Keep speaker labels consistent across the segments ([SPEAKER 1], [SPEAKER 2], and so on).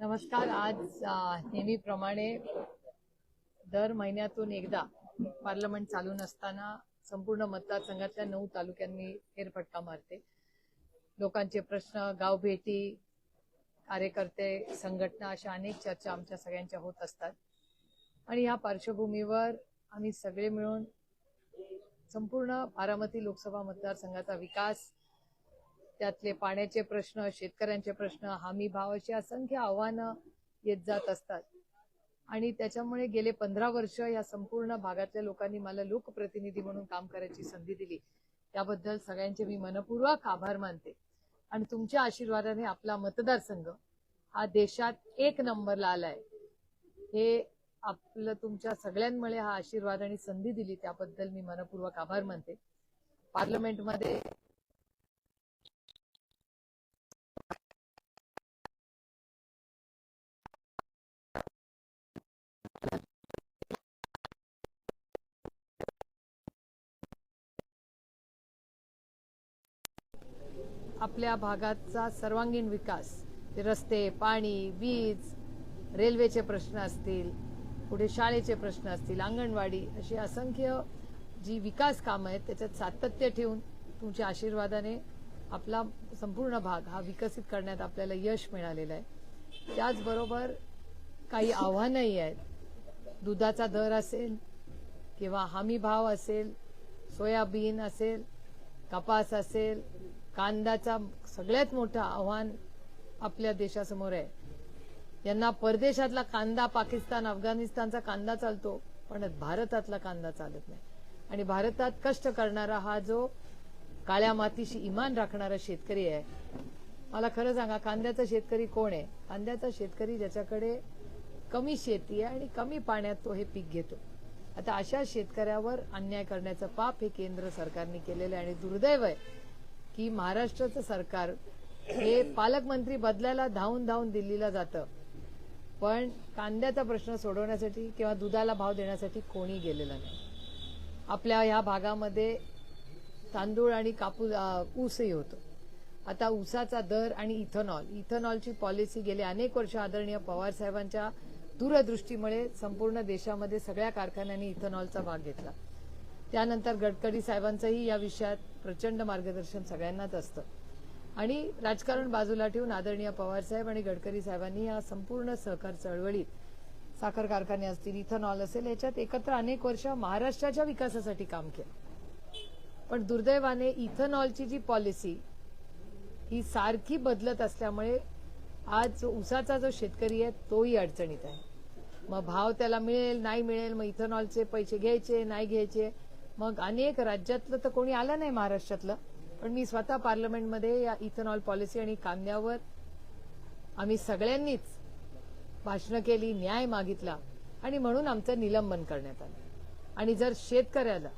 [SPEAKER 1] नमस्कार आज नेहमीप्रमाणे दर महिन्यातून एकदा पार्लमेंट चालू नसताना संपूर्ण मतदारसंघातल्या नऊ तालुक्यांनी फेरफटका मारते. लोकांचे प्रश्न गावभेटी कार्यकर्ते संघटना अशा अनेक चर्चा आमच्या सगळ्यांच्या होत असतात. आणि या पार्श्वभूमीवर आम्ही सगळे मिळून संपूर्ण बारामती लोकसभा मतदारसंघाचा विकास त्यातले पाण्याचे प्रश्न शेतकऱ्यांचे प्रश्न हमी भाव अशी असंख्य आव्हानं येत जात असतात. आणि त्याच्यामुळे गेले पंधरा वर्ष या संपूर्ण भागातल्या लोकांनी मला लोकप्रतिनिधी म्हणून काम करायची संधी दिली. त्याबद्दल सगळ्यांचे मी मनपूर्वक आभार मानते. आणि तुमच्या आशीर्वादाने आपला मतदारसंघ हा देशात एक नंबरला आलाय. हे आपलं तुमच्या सगळ्यांमुळे हा आशीर्वाद आणि संधी दिली त्याबद्दल मी मनपूर्वक आभार मानते. पार्लमेंटमध्ये आपल्या भागाचा सर्वांगीण विकास. ते रस्ते पाणी वीज रेल्वेचे प्रश्न असतील पुढे शाळेचे प्रश्न असतील अंगणवाडी अशी असंख्य जी विकास कामं आहेत त्याच्यात सातत्य ठेवून तुमच्या आशीर्वादाने आपला संपूर्ण भाग हा विकसित करण्यात आपल्याला यश मिळालेलं आहे. त्याचबरोबर काही आव्हानंही आहेत. दुधाचा दर असेल किंवा हमी भाव असेल सोयाबीन असेल कपास असेल कांद्याचा सगळ्यात मोठं आव्हान आपल्या देशासमोर आहे. यांना परदेशातला कांदा पाकिस्तान अफगाणिस्तानचा कांदा चालतो पण भारतातला कांदा चालत नाही. आणि भारतात कष्ट करणारा हा जो काळ्या मातीशी इमान राखणारा शेतकरी आहे मला खरं सांगा कांद्याचा शेतकरी कोण आहे? कांद्याचा शेतकरी ज्याच्याकडे कमी शेती आहे आणि कमी पाण्यात तो हे पीक घेतो. आता अशा शेतकऱ्यावर अन्याय करण्याचं पाप हे केंद्र सरकारने केलेलं आहे आणि दुर्दैव आहे. की महाराष्ट्राचं सरकार हे पालकमंत्री बदलायला धावून धावून दिल्लीला जातं. पण कांद्याचा प्रश्न सोडवण्यासाठी किंवा दुधाला भाव देण्यासाठी कोणी गेलेलं नाही. आपल्या ह्या भागामध्ये तांदूळ आणि कापूस ऊसही होतो. आता ऊसाचा दर आणि इथेनॉल इथेनॉलची पॉलिसी गेले अनेक वर्ष आदरणीय पवार साहेबांच्या दूरदृष्टीमुळे संपूर्ण देशामध्ये सगळ्या कारखान्यांनी इथेनॉलचा भाग घेतला. त्यानंतर गडकरी साहेबांचंही या विषयात प्रचंड मार्गदर्शन सगळ्यांनाच असतं. आणि राजकारण बाजूला ठेवून आदरणीय पवार साहेब आणि गडकरी साहेबांनी या संपूर्ण सहकार चळवळीत साखर कारखाने असतील इथेनॉल असेल याच्यात एकत्र अनेक वर्ष महाराष्ट्राच्या विकासासाठी काम केलं. पण दुर्दैवाने इथेनॉलची जी पॉलिसी ही सारखी बदलत असल्यामुळे आज जो ऊसाचा जो शेतकरी आहे तोही अडचणीत आहे. मग भाव त्याला मिळेल नाही मिळेल मग इथेनॉलचे पैसे घ्यायचे नाही घ्यायचे मग अनेक राज्यातलं तर कोणी आलं नाही महाराष्ट्रातलं पण मी स्वतः पार्लमेंटमध्ये या इथेनॉल पॉलिसी आणि कांद्यावर आम्ही सगळ्यांनीच भाषणं केली न्याय मागितला आणि म्हणून आमचं निलंबन करण्यात आलं. आणि जर शेतकऱ्याला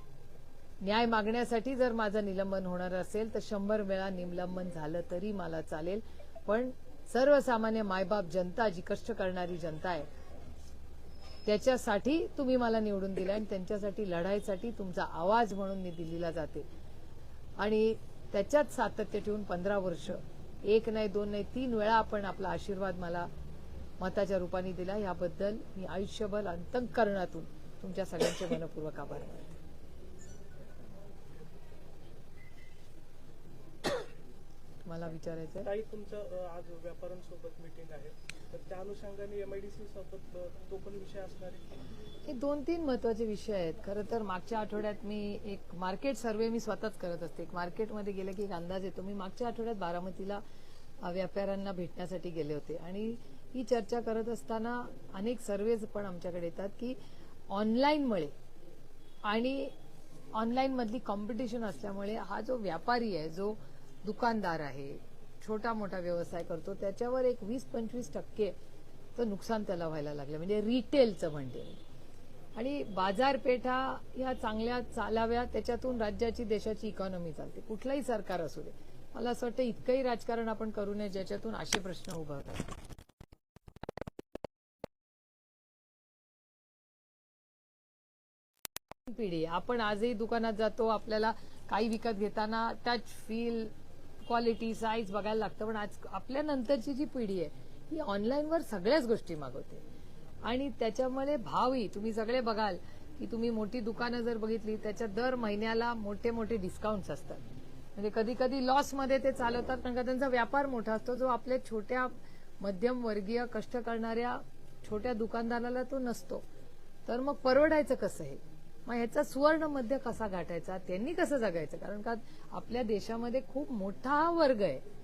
[SPEAKER 1] न्याय मागण्यासाठी जर माझं निलंबन होणार असेल तर शंभर वेळा निलंबन झालं तरी मला चालेल. पण सर्वसामान्य मायबाप जनता जी कष्ट करणारी जनता आहे त्याच्यासाठी तुम्ही मला निवडून दिलं आणि त्यांच्यासाठी लढाईसाठी तुमचा आवाज म्हणून मी दिल्लीला जाते. आणि त्याच्यात सातत्य ठेवून पंधरा वर्ष एक नाही दोन नाही तीन वेळा आपण आपला आशीर्वाद मला मताच्या रूपाने दिला. याबद्दल मी आयुष्यभर अंतकरणातून तुमच्या सगळ्यांचे मनपूर्वक आभार. मला विचारायचं आहे?
[SPEAKER 2] ताई तुमचं आज व्यापाऱ्यांसोबत मीटिंग आहे. तर त्या अनुषंगाने एमआयडीसी सोबत तो पण विषय असणार आहे
[SPEAKER 1] हे दोन तीन महत्त्वाचे विषय आहेत. खरं तर मागच्या आठवड्यात मी एक मार्केट सर्वे मी स्वतःच करत असते. एक मार्केटमध्ये गेले की एक अंदाज येतो. मी मागच्या आठवड्यात बारामतीला व्यापाऱ्यांना भेटण्यासाठी गेले होते. आणि ही चर्चा करत असताना अनेक सर्वेज पण आमच्याकडे येतात की ऑनलाईनमुळे आणि ऑनलाईन मधली कॉम्पिटिशन असल्यामुळे हा जो व्यापारी आहे जो दुकानदार आहे छोटा मोठा व्यवसाय करतो त्याच्यावर एक वीस पंचवीस टक्के तर नुकसान त्याला व्हायला लागलं. म्हणजे रिटेलचं म्हणते आणि बाजारपेठा ह्या चांगल्या चालाव्या त्याच्यातून राज्याची देशाची इकॉनॉमी चालते. कुठलाही सरकार असू दे. मला असं वाटतं इतकंही राजकारण आपण करू नये ज्याच्यातून असे प्रश्न उभारतात पिढी आपण आजही दुकानात जातो आपल्याला काही विकत घेताना टच फील क्वालिटी साईज बघायला लागतं. पण आज आपल्या नंतरची जी पिढी आहे ही ऑनलाईनवर सगळ्याच गोष्टी मागवते. आणि त्याच्यामध्ये भावही तुम्ही सगळे बघाल की तुम्ही मोठी दुकानं जर बघितली त्याच्यात दर महिन्याला मोठे मोठे डिस्काउंट्स असतात. म्हणजे कधी कधी लॉसमध्ये ते चालवतात कारण का त्यांचा व्यापार मोठा असतो. जो आपल्या छोट्या मध्यम वर्गीय कष्ट करणाऱ्या छोट्या दुकानदाराला तो नसतो. तर मग परवडायचं कसं हे? मग ह्याचा सुवर्ण मध्य कसा गाठायचा त्यांनी कसं जगायचं? कारण का आपल्या देशामध्ये खूप मोठा हा वर्ग आहे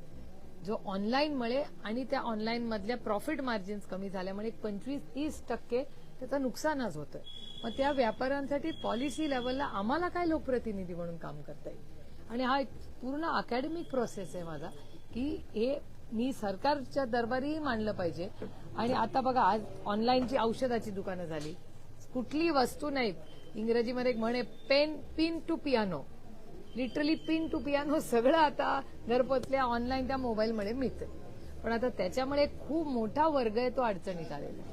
[SPEAKER 1] जो ऑनलाईनमुळे आणि त्या ऑनलाईन मधल्या प्रॉफिट मार्जिन्स कमी झाल्यामुळे पंचवीस तीस टक्के त्याचं नुकसानच होतं मग त्या व्यापाऱ्यांसाठी पॉलिसी लेवलला आम्हाला काय लोकप्रतिनिधी म्हणून काम करता येईल? आणि हा एक पूर्ण अकॅडमिक प्रोसेस आहे माझा की हे मी सरकारच्या दरबारीही मांडलं पाहिजे. आणि आता बघा आज ऑनलाईनची औषधाची दुकानं झाली. कुठली वस्तू नाही इंग्रजीमध्ये एक म्हणे pen pin to piano. Literally pin to piano सगळं आता घरपोचल्या ऑनलाईन त्या मोबाईलमध्ये मिळतं पण आता त्याच्यामुळे खूप मोठा वर्ग आहे तो अडचणीत आलेला आहे.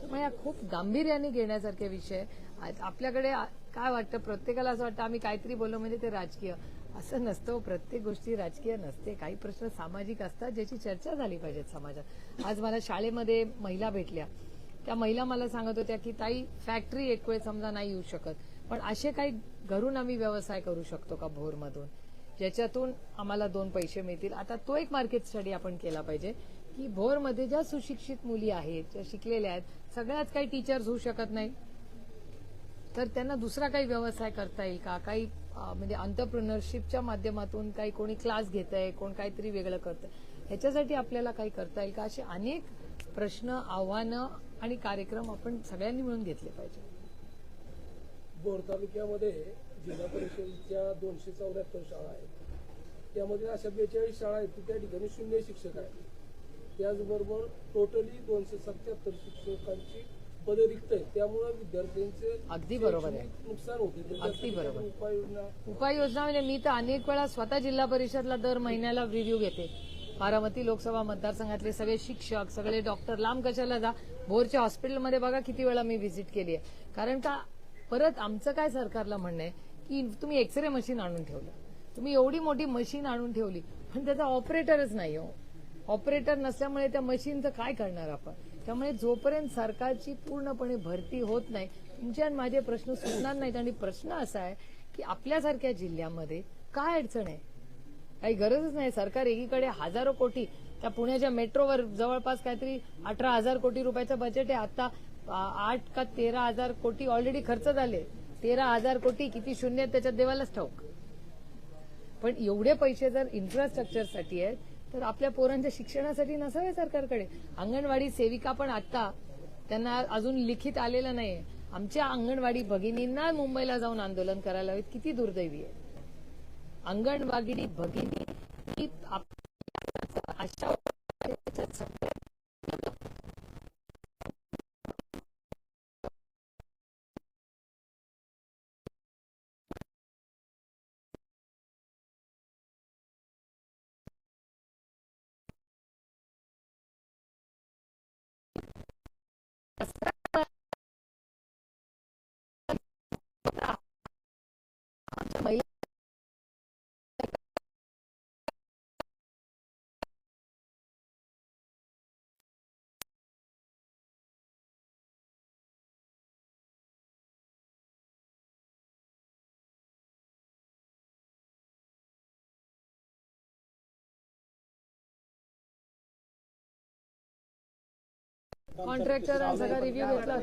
[SPEAKER 1] त्यामुळे या खूप गांभीर्याने घेण्यासारखे विषय आपल्याकडे काय वाटतं? प्रत्येकाला असं वाटतं आम्ही काहीतरी बोललो म्हणजे ते राजकीय. असं नसतं हो, प्रत्येक गोष्टी राजकीय नसते. काही प्रश्न सामाजिक असतात ज्याची चर्चा झाली पाहिजेत समाजात. आज मला शाळेमध्ये महिला भेटल्या. त्या महिला मला सांगत होत्या की ताई फॅक्टरी एक वेळ समजा नाही येऊ शकत पण असे काही घरून आम्ही व्यवसाय करू शकतो का भोरमधून? ज्याच्यातून आम्हाला दोन पैसे मिळतील. आता तो एक मार्केट स्टडी आपण केला पाहिजे की भोरमध्ये ज्या सुशिक्षित मुली आहेत ज्या शिकलेल्या आहेत सगळ्याच काही टीचर्स होऊ शकत नाही तर त्यांना दुसरा काही व्यवसाय करता येईल का? काही म्हणजे अंतरप्रिनरशिपच्या माध्यमातून काही कोणी क्लास घेत आहे कोण काहीतरी वेगळं करत आहे ह्याच्यासाठी आपल्याला काही करता येईल का? असे अनेक प्रश्न आव्हानं आणि कार्यक्रम आपण सगळ्यांनी मिळून घेतले पाहिजे.
[SPEAKER 3] भोर तालुक्यामध्ये जिल्हा परिषदेच्या दोनशे चौऱ्याहत्तर शाळा आहेत. त्यामध्ये अशा बेचाळीस शाळा आहेत की त्या ठिकाणी शून्य शिक्षक आहेत. त्याचबरोबर टोटली दोनशे सत्याहत्तर शिक्षकांची पदे रिक्त आहेत. त्यामुळे विद्यार्थ्यांचे
[SPEAKER 1] अगदी बरोबर आहे.
[SPEAKER 3] नुकसान होते.
[SPEAKER 1] अगदी बरोबर.
[SPEAKER 3] उपाययोजना
[SPEAKER 1] उपाययोजना म्हणजे मी तर अनेक वेळा स्वतः जिल्हा परिषदला दर महिन्याला रिव्ह्यू घेते. बारामती लोकसभा मतदारसंघातले सगळे शिक्षक सगळे डॉक्टर लांब कशाला जा. भोरच्या हॉस्पिटलमध्ये बघा किती वेळा मी व्हिजिट केली आहे. कारण का परत आमचं काय सरकारला म्हणणं आहे की तुम्ही एक्सरे मशीन आणून ठेवलं. तुम्ही एवढी मोठी मशीन आणून ठेवली पण त्याचा ऑपरेटरच नाही हो. ऑपरेटर नसल्यामुळे त्या मशीनचं काय करणार आपण? त्यामुळे जोपर्यंत सरकारची पूर्णपणे भरती होत नाही तुमचे आणि माझे प्रश्न सुटणार नाहीत. आणि प्रश्न असा आहे की आपल्यासारख्या जिल्ह्यामध्ये काय अडचण आहे? काही गरजच नाही. सरकार एकीकडे हजारो कोटी त्या पुण्याच्या मेट्रोवर जवळपास काहीतरी अठरा हजार कोटी रुपयाचं बजेट आहे. आता आठ का तेरा हजार कोटी ऑलरेडी खर्च झाले. तेरा हजार कोटी किती शून्य त्याच्यात देवालाच ठाऊक. पण एवढे पैसे जर इन्फ्रास्ट्रक्चरसाठी आहेत तर आपल्या पोरांच्या शिक्षणासाठी नसावे सरकारकडे. अंगणवाडी सेविका पण आता त्यांना अजून लिखित आलेलं नाही आमच्या अंगणवाडी भगिनींना मुंबईला जाऊन आंदोलन करायला हवेत. किती दुर्दैवी आहे. अंगणवागिनी भगिनी ही कॉन्ट्रॅक्टर सगळा रिव्ह्यू घेतला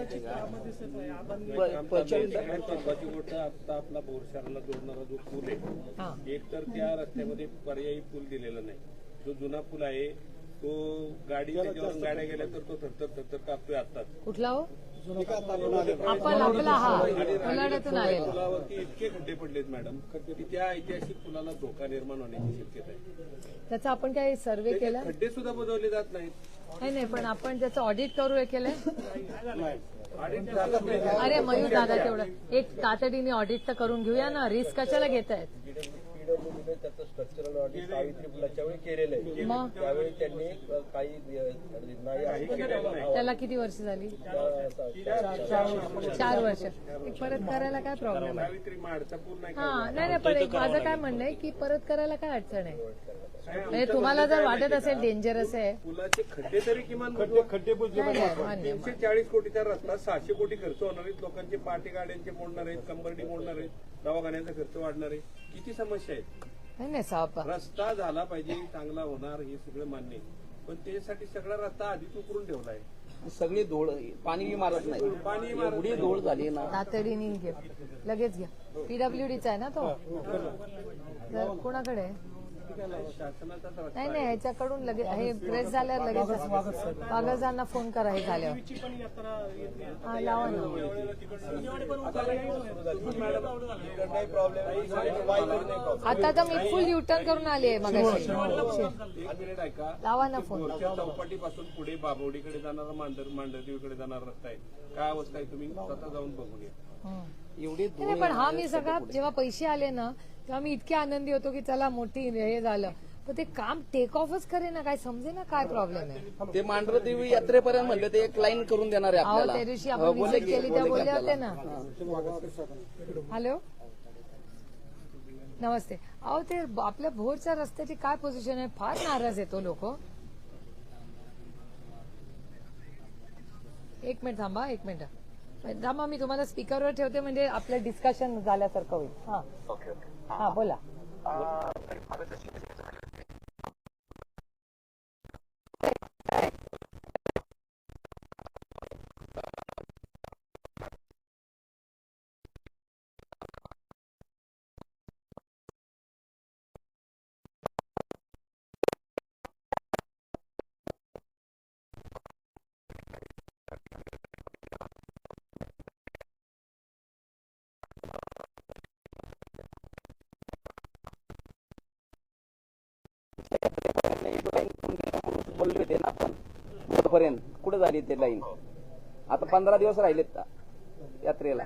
[SPEAKER 4] आपला बोरशहराला जोडणारा जो पूल आहे एक तर त्या रस्त्यामध्ये पर्यायी पूल दिलेला नाही जो जुना पूल आहे तो गाडी गाड्या गेल्या तर तो थरथर थरथर कापतोय आता
[SPEAKER 1] कुठला हो आपण आपला हा. कोलाड्यातून आलेला.
[SPEAKER 4] पुलावरती इतके खड्डे पडलेत मॅडम की त्या ऐतिहासिक पुलाला धोका निर्माण होण्याची शक्यता आहे.
[SPEAKER 1] त्याचा आपण काही सर्वे केला?
[SPEAKER 4] खड्डे सुद्धा बुजवले जात नाहीत.
[SPEAKER 1] नाही नाही पण आपण त्याचं ऑडिट करू हे केलंय अरे मयूर दादा तेवढं. एक तातडीने ऑडिट तर करून घेऊया ना. रिस्क कशाला घेत आहेत
[SPEAKER 5] पीडब्ल्यूडीने त्याचं स्ट्रक्चरल ऑडिट सावित्री फुलाच्या वेळी केलेलं आहे. त्यावेळी त्यांनी काही नाही
[SPEAKER 1] त्याला किती वर्ष झाली? चार वर्ष. एक परत करायला काय प्रॉब्लेम आहे?
[SPEAKER 4] सावित्री माडचा पूल नाही
[SPEAKER 1] हा नाही नाही पण एक माझं काय म्हणणं आहे की परत करायला काय अडचण आहे? म्हणजे तुम्हाला जर वाटत असेल डेंजरस आहे.
[SPEAKER 4] पुलाचे खड्डे तरी किमान खड्डे. तीनशे चाळीस कोटीचा रस्ता सहाशे कोटी खर्च होणार आहेत. लोकांचे पाठी गाड्यांचे मोडणार आहेत कंबरडी मोडणार आहेत. दवाखान्याचा खर्च वाढणार आहे. किती समस्या आहेत?
[SPEAKER 1] नाही नाही साप.
[SPEAKER 4] रस्ता झाला पाहिजे चांगला होणार हे सगळं मान्य आहे. पण त्यासाठी सगळा रस्ता आधीच उकरून ठेवला आहे.
[SPEAKER 6] सगळी धूळ पाणी मारत नाही.
[SPEAKER 4] पाणी मारत
[SPEAKER 6] एवढी धूळ झाली ना.
[SPEAKER 1] तातडीने घे. लगेच घ्या पीडब्ल्यूडीचा आहे ना तो? तर कोणाकडे आहे? नाही नाही ह्याच्याकडून लगेच हे प्रेस झाल्यावर लगेच वागजांना फोन करा हे झाल्यावर. हा लावा ना. आता तर मी फुल युटर्न करून आली आहे लावा ना फोन.
[SPEAKER 4] चौपाटीपासून पुढे बाबवडीकडे जाणारा मांडर मांडरदेवीकडे जाणारा रस्ता आहे. काय अवस्था आहे तुम्ही स्वतः जाऊन बघून या.
[SPEAKER 1] हम्म.
[SPEAKER 6] एवढी
[SPEAKER 1] पण हा मी सगळा जेव्हा पैसे आले ना तेव्हा मी इतके आनंदी होतो की चला मोठी हे झालं. पण ते काम टेक ऑफच करे ना काय समजे ना काय प्रॉब्लेम आहे?
[SPEAKER 6] ते मांढर देवी यात्रेपर्यंत म्हणलं ते एक लाईन करून देणार आहे
[SPEAKER 1] अहो
[SPEAKER 6] आपल्याला.
[SPEAKER 1] त्या दिवशी
[SPEAKER 6] हो,
[SPEAKER 1] आपण
[SPEAKER 6] बोलले
[SPEAKER 1] विजिट
[SPEAKER 6] की-
[SPEAKER 1] केली त्या
[SPEAKER 6] बोलले की
[SPEAKER 1] बोलल्या होत्या
[SPEAKER 6] आपल्याला.
[SPEAKER 1] ना. हॅलो नमस्ते. अहो ते ब- आपल्या भोरच्या रस्त्याची काय पोझिशन आहे? फार नाराज येतो लोक. एक मिनिट थांबा एक मिनिट. थांबा मी तुम्हाला स्पीकरवर ठेवते म्हणजे आपलं डिस्कशन झाल्यासारखं होईल. हा. Ah, vuela.
[SPEAKER 6] बोलले होते ना आपण. कुठे झाली ते लाईन? आता पंधरा दिवस राहिलेत यात्रेला?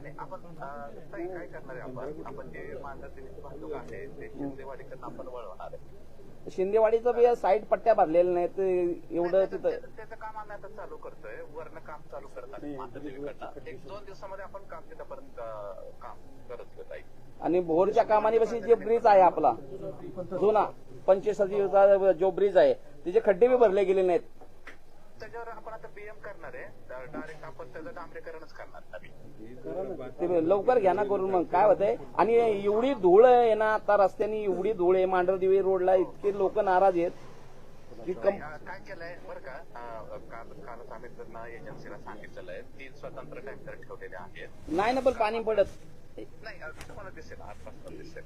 [SPEAKER 6] शिंदेवाडीचं बी साईड पट्ट्या भरलेल्या नाहीत एवढं तिथं
[SPEAKER 7] त्याचं काम आम्ही आता चालू करतोय. वरनं काम चालू करतात एक दोन दिवसामध्ये आपण काम तिथपर्यंत काम करत
[SPEAKER 6] आणि भोरच्या कामाने जे ब्रिज आहे आपला जुना. पंचवीस जो ब्रिज आहे त्याचे खड्डे बी भरले गेले नाहीत.
[SPEAKER 7] त्याच्यावर आपण आता बीएम करणार आहे. डायरेक्ट आपण त्याचं डांबरीकरणच करणार.
[SPEAKER 6] लवकर घ्या ना करून मग. काय होतंय? आणि एवढी धूळ आहे ना आता रस्त्याने एवढी धूळ आहे मांढरदेवी रोडला इतके लोक नाराज आहेत की
[SPEAKER 7] काय केलंय? बरं का अं, काल कालच आम्ही त्यांना एजन्सीला सांगितलेलं आहे. तीन स्वतंत्र टँकर ठेवलेले आहेत.
[SPEAKER 6] नाही ना पण पाणी पडत.
[SPEAKER 7] नाही तुम्हाला दिसेल. आठ वाजता दिसेल.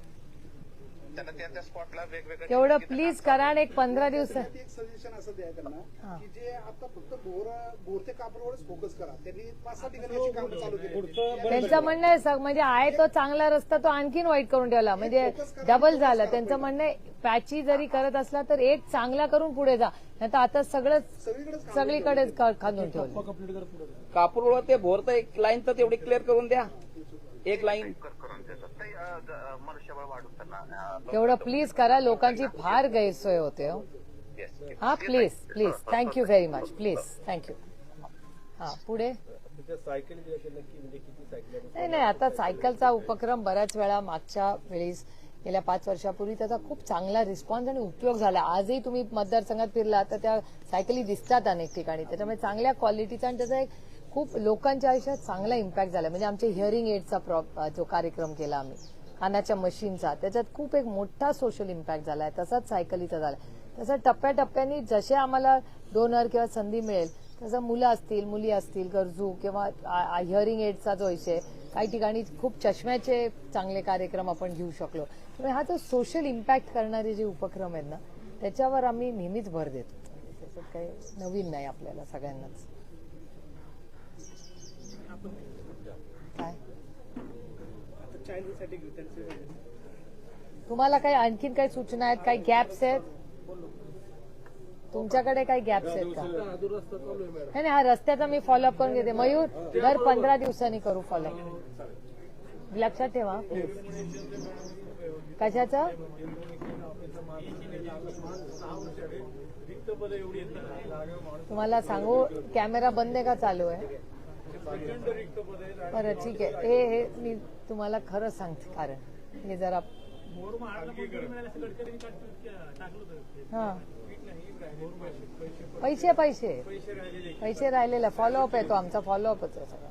[SPEAKER 7] त्यांना त्या त्या स्पॉटला वेगवेगळ्या
[SPEAKER 1] तेवढं
[SPEAKER 7] ठिकाणी
[SPEAKER 1] प्लीज करा आणि एक पंधरा दिवस
[SPEAKER 8] एक सजेशन असं द्या त्यांना की जे आता फक्त बोर बोर ते कापडवरच फोकस करा. त्यांनी पाच सहा ठिकाणी अशी कामं चालू केली.
[SPEAKER 1] त्यांचं म्हणणं आहे सग- म्हणजे आहे तो चांगला रस्ता तो आणखीन वाईट करून ठेवला. म्हणजे डबल झालं. त्यांचं म्हणणं आहे पॅची जरी करत असला तर एक चांगला करून पुढे जा. नाही तर आता सगळं
[SPEAKER 8] सगळीकडेच
[SPEAKER 1] क- खांदून ठेवलं.
[SPEAKER 6] कापूर ते भोर तर एक लाईन तर तेवढी क्लिअर करून द्या. एक लाईन
[SPEAKER 7] कर- करून देतात.
[SPEAKER 1] तेवढं प्लीज करा लोकांची फार गैरसोय होते हो. हा please please thank you very much please thank you हा पुढे? नाही नाही आता सायकलचा उपक्रम बऱ्याच वेळा मागच्या वेळेस गेल्या पाच वर्षापूर्वी त्याचा खूप चांगला रिस्पॉन्स आणि उपयोग झाला. आजही तुम्ही मतदारसंघात फिरला तर त्या सायकली दिसतात अनेक ठिकाणी. त्याच्यामुळे चांगल्या क्वालिटीचा आणि त्याचा एक खूप लोकांच्या आयुष्यात चांगला इम्पॅक्ट झाला. म्हणजे आमच्या हिअरिंग एडचा जो कार्यक्रम केला आम्ही. खाण्याच्या मशीनचा. त्याच्यात खूप एक मोठा सोशल इम्पॅक्ट झालाय. तसाच सायकलीचा झालाय. तसं टप्प्याटप्प्यानी जसे आम्हाला डोनर किंवा संधी मिळेल तसं मुलं असतील मुली असतील गरजू किंवा हिअरिंग एडचा जो विषय काही ठिकाणी खूप चष्म्याचे चांगले कार्यक्रम आपण घेऊ शकलो. त्यामुळे हा जो सोशल इम्पॅक्ट करणारे जे उपक्रम आहेत ना त्याच्यावर आम्ही नेहमीच भर देतो. त्याच्यात काही नवीन नाही आपल्याला सगळ्यांनाच काय
[SPEAKER 2] आता चायनीजसाठी घेऊ त्यांचे
[SPEAKER 1] तुम्हाला काही आणखीन काही सूचना आहेत? काही गॅप्स आहेत? तुमच्याकडे काही गॅप्स आहेत का? नाही नाही, हा रस्त्याचा मी फॉलोअप करून घेते. मयूर दर पंधरा दिवसांनी करू फॉलोअप लक्षात ठेवा. कशाचं? तुम्हाला सांगू कॅमेरा बंद आहे का चालू आहे? बरं ठीक आहे. हे हे मी तुम्हाला खरं सांगते कारण हे जरा हा.
[SPEAKER 2] पैसे
[SPEAKER 1] पैसे. पैसे
[SPEAKER 2] राहिलेला
[SPEAKER 1] फॉलोअप आहे तो आमचा फॉलोअपच आहे सगळा.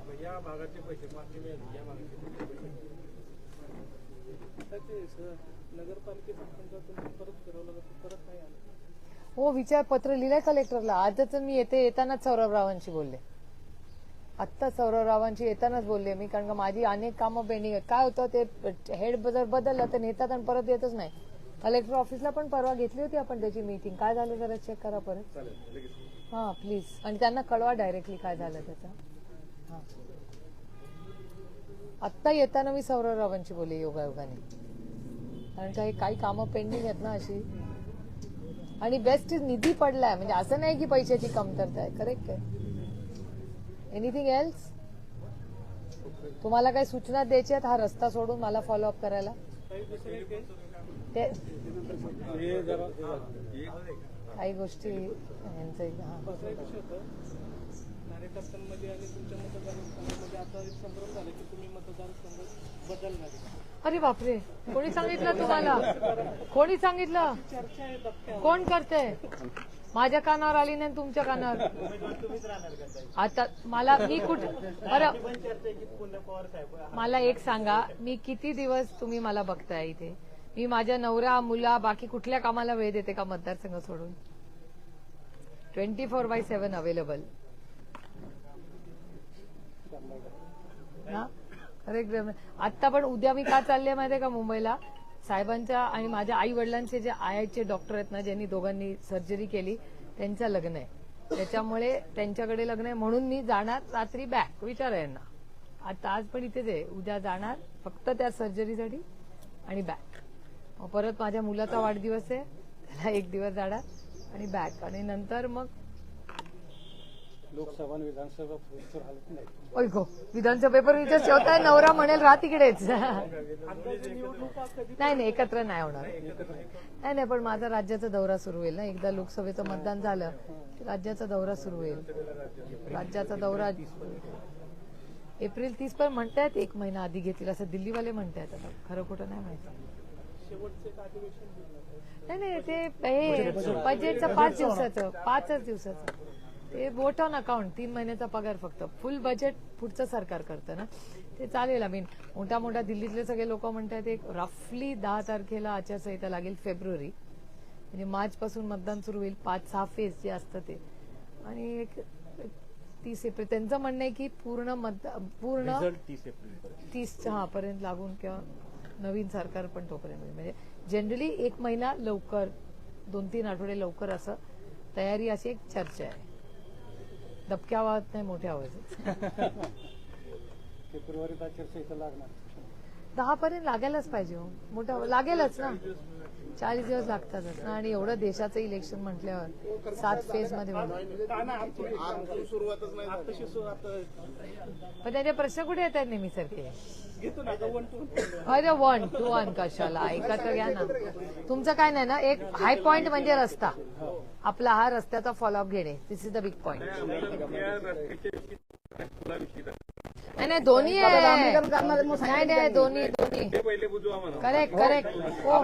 [SPEAKER 1] हो विचारपत्र लिहिलंय कलेक्टरला आजच मी येते येतानाच सौरभ रावांशी बोलले. आत्ता सौरवरावांची येतानाच बोलले मी कारण का माझी अनेक कामं पेंडिंग आहेत. काय होतं ते हेड जर बदललं तर नेतात आणि परत येतच नाही. कलेक्टर ऑफिसला पण परवा घेतली होती आपण त्याची मीटिंग काय झालं जरा चेक करा परत. हा प्लीज आणि त्यांना कळवा डायरेक्टली काय झालं त्याचं. हा. आत्ता येताना मी सौरवरावांची बोलले योगायोगाने कारण काही काही कामं पेंडिंग आहेत ना अशी. आणि बेस्ट निधी पडलाय. म्हणजे असं नाही की पैशाची कमतरता आहे. करेक्ट आहे. एनिथिंग एल्स तुम्हाला काही सूचना द्यायच्या आहेत? हा रस्ता सोडून मला फॉलोअप करायला? ते काही गोष्टी यांचं
[SPEAKER 2] कार्यकर्त्यांमध्ये आणि तुमच्या मतदारसंघामध्ये आता एक संभ्रम झाला की तुम्ही मतदारसंघ बदलणार आहे.
[SPEAKER 1] अरे बापरे. कोणी सांगितलं तुम्हाला? कोणी सांगितलं?
[SPEAKER 2] चर्चा आहे दबक्या
[SPEAKER 1] कोण करते माझ्या कानावर आली नाही तुमच्या कानावर.
[SPEAKER 2] तुम्हीच राहणार का ताई?
[SPEAKER 1] आता मला मी कुठे बरं.
[SPEAKER 2] पण चर्चा आहे की पुन्हा पवार साहेब
[SPEAKER 1] मला एक सांगा. मी किती दिवस तुम्ही मला बघताय इथे? मी माझ्या नवरा मुला बाकी कुठल्या कामाला वेळ देते का मतदारसंघ सोडून? Twenty four by seven available. ना? करेक्ट आत्ता पण उद्या मी का चालले माहितीये का मुंबईला? साहेबांच्या आणि माझ्या आई वडिलांचे जे आयचे डॉक्टर आहेत ना ज्यांनी दोघांनी सर्जरी केली त्यांचं लग्न आहे. त्याच्यामुळे त्यांच्याकडे लग्न आहे. म्हणून मी जाणार रात्री बॅक विचार यांना. आता आज पण इथेच आहे. उद्या जाणार फक्त त्या सर्जरीसाठी आणि बॅक परत माझ्या मुलाचा वाढदिवस आहे. त्याला एक दिवस जाणार आणि बॅक आणि नंतर मग
[SPEAKER 3] लोकसभा विधानसभा पुढचं हालत नाही
[SPEAKER 1] गो विधानसभा पेपर इथे ठेवताय नवरा म्हणेल राहा तिकडेच. नाही नाही एकत्र नाही होणार. नाही नाही पण माझा राज्याचा दौरा सुरू होईल ना. एकदा लोकसभेचं मतदान झालं राज्याचा दौरा सुरू होईल. राज्याचा दौरा एप्रिल तीस पण म्हणतायत एक महिना आधी घेतील असं दिल्लीवाले म्हणतायत आता. खरं खोटं नाही माहिती. नाही नाही ते हे बजेटचं पाच दिवसाचं पाचच दिवसाचं. ते बोट ऑन अकाउंट तीन महिन्याचा पगार फक्त. फुल बजेट पुढचं सरकार करतं ना. ते चालेल आय मीन मोठ्या मोठ्या दिल्लीतले सगळे लोक म्हणतात एक रफली दहा तारखेला आचारसंहिता लागेल फेब्रुवारी. म्हणजे मार्च पासून मतदान सुरू होईल. पाच सहा फेज जे असतं ते. आणि एक तीस एप्रिल. त्यांचं म्हणणं आहे की पूर्ण मत पूर्ण तीस हा पर्यंत लागून किंवा नवीन सरकार पण तोपर्यंत. म्हणजे जनरली एक महिना लवकर दोन तीन आठवडे लवकर असं तयारी अशी एक चर्चा आहे. दबक्या आवाज नाही मोठ्या आवाज
[SPEAKER 3] फेब्रुवारीत लागणार.
[SPEAKER 1] दहा पर्यंत लागायलाच पाहिजे हो. मोठा लागेलच ना. चाळीस दिवस लागतातच ना. आणि एवढं देशाचं इलेक्शन म्हटल्यावर सात
[SPEAKER 2] फेजमध्ये
[SPEAKER 1] पण त्याचे प्रश्न कुठे
[SPEAKER 2] येतात नेहमी सारखे वन टू
[SPEAKER 1] अरे वन टू वन कशाला? एकत्र घ्या ना. तुमचं काय नाही ना एक हाय पॉइंट म्हणजे रस्ता. आपला हा रस्त्याचा फॉलोअप घेणे. This is the big point नाही नाही दोन्ही आहे. नाही नाही दोन्ही दोन्ही. करेक्ट करेक्ट हो.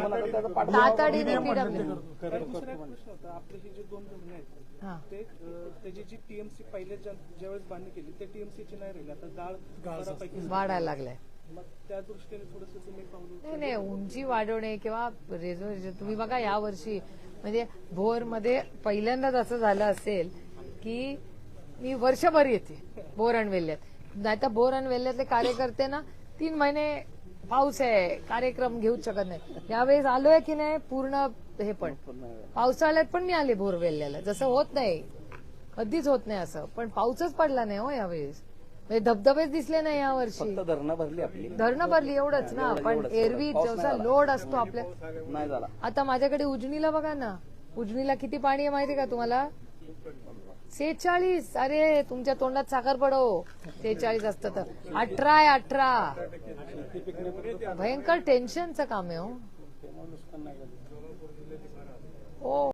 [SPEAKER 1] तातडीने पीडब्ल्यू
[SPEAKER 2] हे जे दोन धरणे आहेत
[SPEAKER 1] हा.
[SPEAKER 2] ते अं, त्याची जी टीएमसी पहिले ज्या- ज्यावेळेस बांधणी केली ते टीएमसीची नाही राहिली. आता डाळ बऱ्यापैकी
[SPEAKER 1] वाढायला लागलाय.
[SPEAKER 2] मग त्या दृष्टीने थोडस तुम्ही पावलं
[SPEAKER 1] नाही नाही उंची वाढवणे किंवा रेझोल्युशन तुम्ही बघा या वर्षी म्हणजे भोरमध्ये पहिल्यांदाच असं झालं असेल की मी वर्षभर येते बोर आणि नाही तर बोर आणि वेल्ल्यातले कार्यकर्ते ना तीन महिने पाऊस आहे कार्यक्रम घेऊच शकत नाही. यावेळेस आलोय की नाही पूर्ण हे पण. पावसाळ्यात पण मी आले बोर वेल्ल्याला जसं होत नाही. कधीच होत नाही असं. पण पाऊसच पडला नाही हो यावेळेस. म्हणजे धबधबेच दिसले नाही या वर्षी.
[SPEAKER 6] फक्त धरणं भरली आपली.
[SPEAKER 1] धरणं भरली एवढंच ना. पण एरवी जसा लोड असतो आपल्या आता माझ्याकडे उजनीला बघा ना. उजनीला किती पाणी आहे माहिती का तुम्हाला? सेहेचाळीस. अरे तुमच्या तोंडात साखर पडो. सेहेचाळीस असतं तर. अठरा आहे अठरा. भयंकर टेन्शनचं काम आहे हो. हो.